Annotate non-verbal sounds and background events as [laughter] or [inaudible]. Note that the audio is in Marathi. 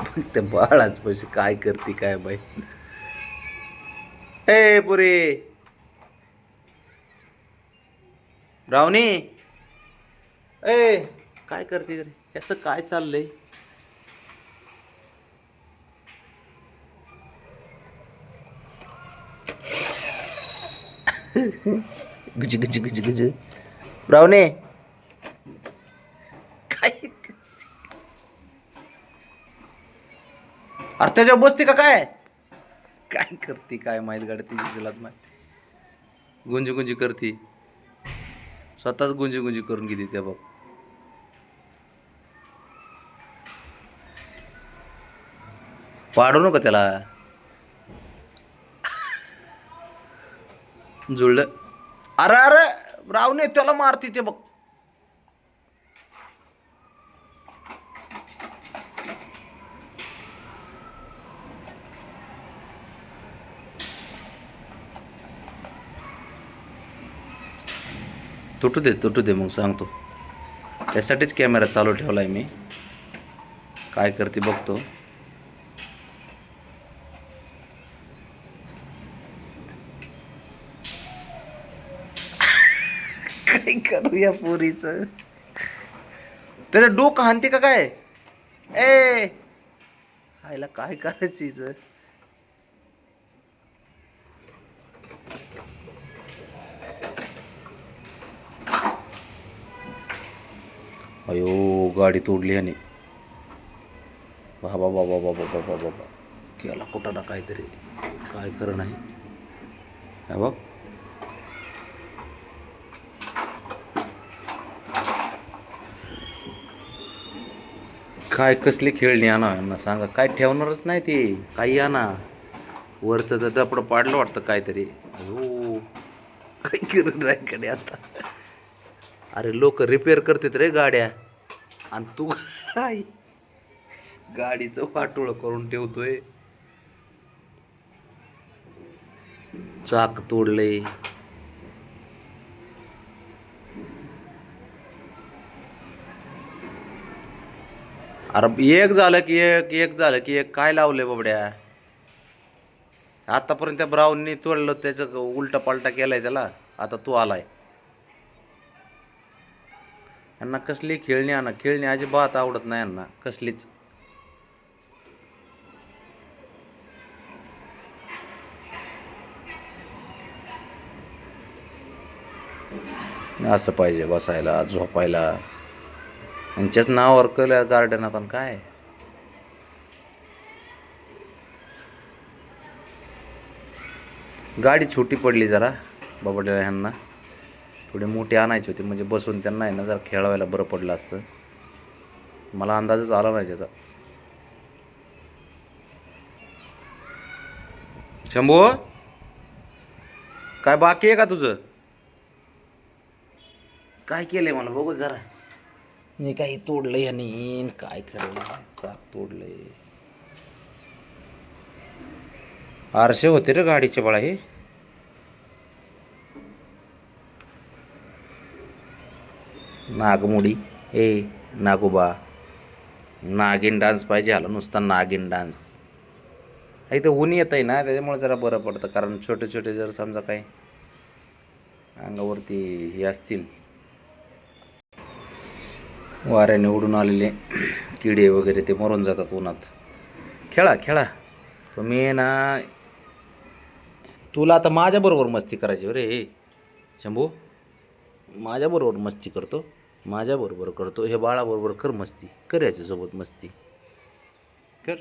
बघ त्या बाळाच पैसे काय करते काय बाई ए पुरी. रावणी ए काय करते रे? याचं काय चाललंय? [laughs] गुज गुज गुज गुज. रावणे काय अरे त्याच्यावर बसते का काय? काय करते काय माहीत गाडी तिची तिलाच माहिती. गुंजी गुंजी करते. स्वतःच गुंजी गुंजी करून घेते त्या बघ पाडू नका त्याला. जुळलं. अरे अरे रावणे त्याला मारते ते बघ. तुटू दे तुटू दे मग सांगतो. त्यासाठीच कॅमेरा चालू ठेवला आहे मी. काय करते बघतो. [laughs] काय करू या पोरीचं? त्याचं डोकं हानते का काय? ए! हायला काय करायचं अयो गाडी तोडली आणि बाबा बाबा बाबा बाबा बाबा केला कुठं ना काहीतरी. काय खरं नाही. हा बघ. काय कसली खेळणी आणा यांना सांगा. काय ठेवणारच नाही ते. काही आणा. वरचं तर डपडं पाडलं वाटतं काहीतरी. अयो काय करून राहीकडे आता? अरे लोक रिपेअर करतात रे गाड्या. आणि तू काय गाडीचं वाटोळ करून ठेवतोय. चाक तोडले. अरे एक झालं की एक एक झालं की एक. काय लावले बाबड्या? आतापर्यंत त्या ब्राऊननी तोडलं त्याचं उलटा पालटा केलाय त्याला. आता तू आलाय. यांना कसली खेळणी आणा. खेळणी अजिबात आवडत नाही यांना. कसलीच. असं पाहिजे बसायला झोपायला. यांच्याच नावावर कल्या गार्डन आता काय? गाडी छोटी पडली जरा बाबड्या ह्यांना. थोडे मोठे आणायचे होते म्हणजे बसून त्यांना आहे ना जरा खेळवायला बरं पडलं असतं. मला अंदाजच आला नाही त्याचा. शंभू? काय बाकी आहे का तुझं? काय केलंय मला? बघू जरा. मी काही तोडलं याने काय खरं चाक तोडलंय. आरसे होते रे गाडीचे बाळा हे. नागमुडी. ए नागोबा नागिन डान्स पाहिजे आला नुसता नागिन डान्स. इथं ऊन येत आहे ना त्याच्यामुळे जरा बरं पडतं कारण छोटे छोटे जर समजा काही अंगावरती हे असतील. वाऱ्याने उडून आलेले किडे वगैरे ते मरून जातात उन्हात. खेळा खेळा. तुम्ही ना. तुला आता माझ्याबरोबर मस्ती करायची रे. शंभू माझ्याबरोबर मस्ती करतो. माझ्याबरोबर करतो हे बाळाबरोबर कर मस्ती कर याच्यासोबत मस्ती. कर.